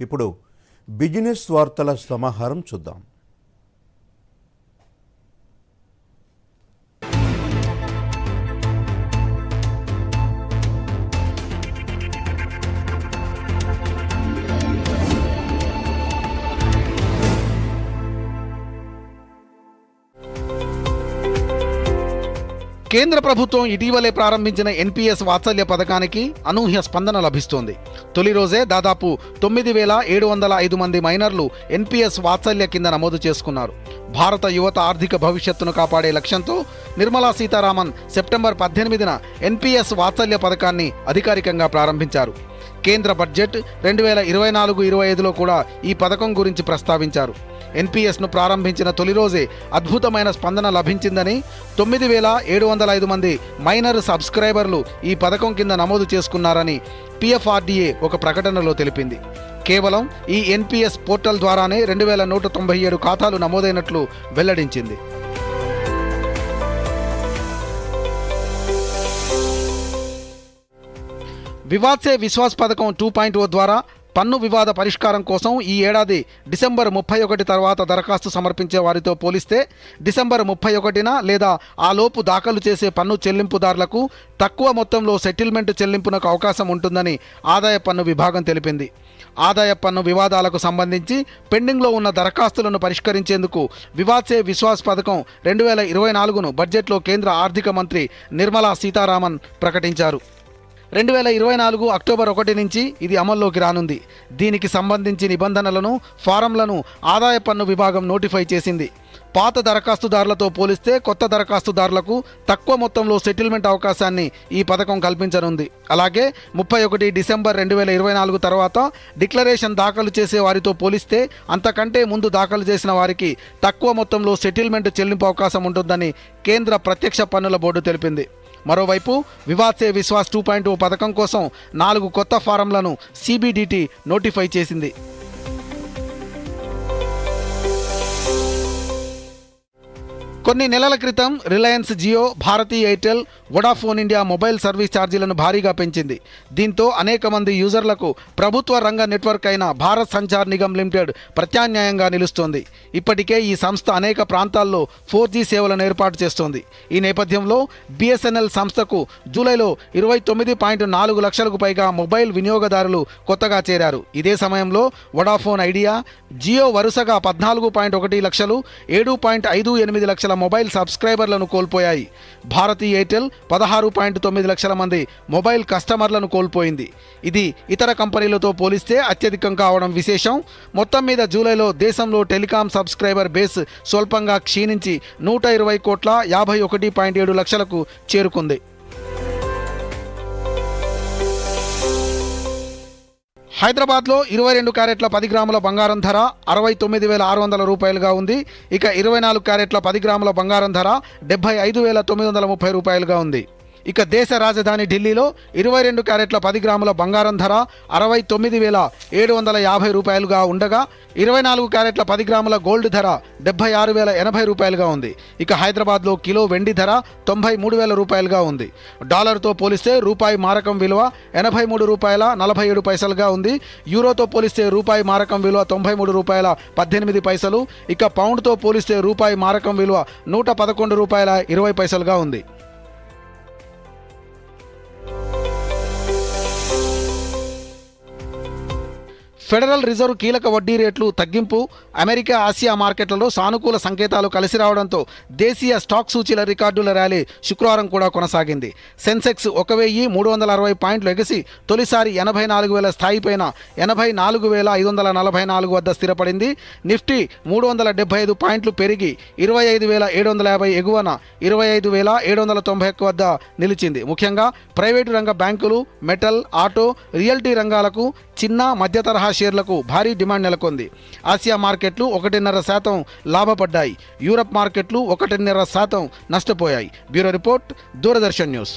ఇప్పుడు బిజినెస్ వార్తల సమాహారం చూద్దాం. కేంద్ర ప్రభుత్వం ఇటీవలే ప్రారంభించిన ఎన్పిఎస్ వాత్సల్య పథకానికి అనూహ్య స్పందన లభిస్తోంది. తొలి రోజే దాదాపు తొమ్మిది వేల ఏడు వందల ఐదు మంది మైనర్లు ఎన్పిఎస్ వాత్సల్య కింద నమోదు చేసుకున్నారు. భారత యువత ఆర్థిక భవిష్యత్తును కాపాడే లక్ష్యంతో నిర్మలా సీతారామన్ సెప్టెంబర్ పద్దెనిమిదిన ఎన్పిఎస్ వాత్సల్య పథకాన్ని అధికారికంగా ప్రారంభించారు. కేంద్ర బడ్జెట్ రెండు వేల ఇరవై నాలుగు ఇరవై ఐదులో కూడా ఈ పథకం గురించి ప్రస్తావించారు. ఎన్పిఎస్ను ప్రారంభించిన తొలి రోజే అద్భుతమైన స్పందన లభించిందని తొమ్మిది వేల ఏడు వందల ఐదు మంది మైనర్ సబ్స్క్రైబర్లు ఈ పథకం కింద నమోదు చేసుకున్నారని పిఎఫ్ఆర్డీఏ ఒక ప్రకటనలో తెలిపింది. కేవలం ఈ ఎన్పిఎస్ పోర్టల్ ద్వారానే రెండు వేల నూట తొంభై ఏడు ఖాతాలు నమోదైనట్లు వెల్లడించింది. వివాద్ సే విశ్వాస్ పథకం టూ పాయింట్ ఓ ద్వారా పన్ను వివాద పరిష్కారం కోసం ఈ ఏడాది డిసెంబర్ ముప్పై ఒకటి తర్వాత దరఖాస్తు సమర్పించే వారితో పోలిస్తే డిసెంబర్ ముప్పై ఒకటిన లేదా ఆ లోపు దాఖలు చేసే పన్ను చెల్లింపుదారులకు తక్కువ మొత్తంలో సెటిల్మెంట్ చెల్లింపునకు అవకాశం ఉంటుందని ఆదాయ పన్ను విభాగం తెలిపింది. ఆదాయ పన్ను వివాదాలకు సంబంధించి పెండింగ్లో ఉన్న దరఖాస్తులను పరిష్కరించేందుకు వివాద్ సే విశ్వాస్ పథకం రెండు వేల ఇరవై నాలుగును బడ్జెట్లో కేంద్ర ఆర్థిక మంత్రి నిర్మలా సీతారామన్ ప్రకటించారు. రెండు వేల ఇరవై నాలుగు అక్టోబర్ ఒకటి నుంచి ఇది అమల్లోకి రానుంది. దీనికి సంబంధించి నిబంధనలను ఫారంలను ఆదాయ పన్ను విభాగం నోటిఫై చేసింది. పాత దరఖాస్తుదారులతో పోలిస్తే కొత్త దరఖాస్తుదారులకు తక్కువ మొత్తంలో సెటిల్మెంట్ అవకాశాన్ని ఈ పథకం కల్పించనుంది. అలాగే ముప్పై ఒకటి డిసెంబర్ రెండు వేల ఇరవై నాలుగు తర్వాత డిక్లరేషన్ దాఖలు చేసే వారితో పోలిస్తే అంతకంటే ముందు దాఖలు చేసిన వారికి తక్కువ మొత్తంలో సెటిల్మెంట్ చెల్లింపు అవకాశం ఉంటుందని కేంద్ర ప్రత్యక్ష పన్నుల బోర్డు తెలిపింది. మరోవైపు Vivad se Vishwas two point O పథకం కోసం నాలుగు కొత్త ఫారంలను సిబిడిటి నోటిఫై చేసింది. కొన్ని నెలల క్రితం Reliance Jio Bharti Airtel Vodafone India mobile service ఛార్జీలను భారీగా పెంచింది. దీంతో అనేక మంది యూజర్లకు ప్రభుత్వ రంగ నెట్వర్క్ అయిన భారత్ సంచార్ నిగమ్ లిమిటెడ్ ప్రత్యామ్నాయంగా నిలుస్తోంది. ఇప్పటికే ఈ సంస్థ అనేక ప్రాంతాల్లో ఫోర్ జీ సేవలను ఏర్పాటు చేస్తోంది. ఈ నేపథ్యంలో బిఎస్ఎన్ఎల్ సంస్థకు జూలైలో ఇరవై తొమ్మిది పాయింట్ నాలుగు లక్షలకు పైగా మొబైల్ వినియోగదారులు కొత్తగా చేరారు. ఇదే సమయంలో వొడాఫోన్ ఐడియా జియో వరుసగా పద్నాలుగు పాయింట్ ఒకటి లక్షలు ఏడు పాయింట్ ఐదు ఎనిమిది లక్షల మొబైల్ సబ్స్క్రైబర్లను కోల్పోయాయి. భారతీ ఎయిర్టెల్ పదహారు పాయింట్ తొమ్మిది లక్షల మంది మొబైల్ కస్టమర్లను కోల్పోయింది. ఇది ఇతర కంపెనీలతో పోలిస్తే అత్యధికం కావడం విశేషం. మొత్తం మీద జూలైలో దేశంలో టెలికాం సబ్స్క్రైబర్ బేస్ స్వల్పంగా క్షీణించి నూట ఇరవై కోట్ల యాభై ఒకటి పాయింట్ ఏడు లక్షలకు చేరుకుంది. హైదరాబాద్లో ఇరవై రెండు క్యారెట్ల పది గ్రాముల బంగారం ధర అరవై తొమ్మిది వేల ఆరు వందల రూపాయలుగా ఉంది. ఇక ఇరవై నాలుగు క్యారెట్ల పది గ్రాముల బంగారం ధర డెబ్బై ఐదు వేల తొమ్మిది వందల ముప్పై రూపాయలుగా ఉంది. ఇక దేశ రాజధాని ఢిల్లీలో ఇరవై రెండు క్యారెట్ల పది గ్రాముల బంగారం ధర అరవై తొమ్మిది వేల ఏడు వందల యాభై రూపాయలుగా ఉండగా ఇరవై నాలుగు క్యారెట్ల పది గ్రాముల గోల్డ్ ధర డెబ్బై ఆరు వేల ఎనభై రూపాయలుగా ఉంది. ఇక హైదరాబాద్లో కిలో వెండి ధర తొంభై మూడు వేల రూపాయలుగా ఉంది. డాలర్తో పోలిస్తే రూపాయి మారకం విలువ ఎనభై మూడు రూపాయల నలభై ఏడు పైసలుగా ఉంది. యూరోతో పోలిస్తే రూపాయి మారకం విలువ తొంభై మూడు రూపాయల పద్దెనిమిది పైసలు. ఇక పౌండ్తో పోలిస్తే రూపాయి మారకం విలువ నూట పదకొండు రూపాయల ఇరవై పైసలుగా ఉంది. ఫెడరల్ రిజర్వ్ కీలక వడ్డీ రేట్లు తగ్గింపు అమెరికా ఆసియా మార్కెట్లలో సానుకూల సంకేతాలు కలిసి రావడంతో దేశీయ స్టాక్ సూచీల రికార్డుల ర్యాలీ శుక్రవారం కూడా కొనసాగింది. సెన్సెక్స్ ఒక వెయ్యి మూడు వందల అరవై పాయింట్లు ఎగసి తొలిసారి ఎనభై నాలుగు వేల స్థాయిపైన ఎనభై నాలుగు వేల ఐదు వందల నలభై నాలుగు వద్ద స్థిరపడింది. నిఫ్టీ మూడు వందల డెబ్బై ఐదు పాయింట్లు పెరిగి ఇరవై ఐదు వేల ఏడు వందల యాభై ఎగువన ఇరవై ఐదు వేల ఏడు వందల తొంభై ఒక్క వద్ద నిలిచింది. ముఖ్యంగా ప్రైవేటు రంగ బ్యాంకులు మెటల్ ఆటో రియల్టీ రంగాలకు చిన్న మధ్య తరహా షేర్లకు భారీ డిమాండ్ నెలకొంది. ఆసియా మార్కెట్లు ఒకటిన్నర శాతం లాభపడ్డాయి. యూరప్ మార్కెట్లు ఒకటిన్నర శాతం నష్టపోయాయి. Bureau report Doordarshan news.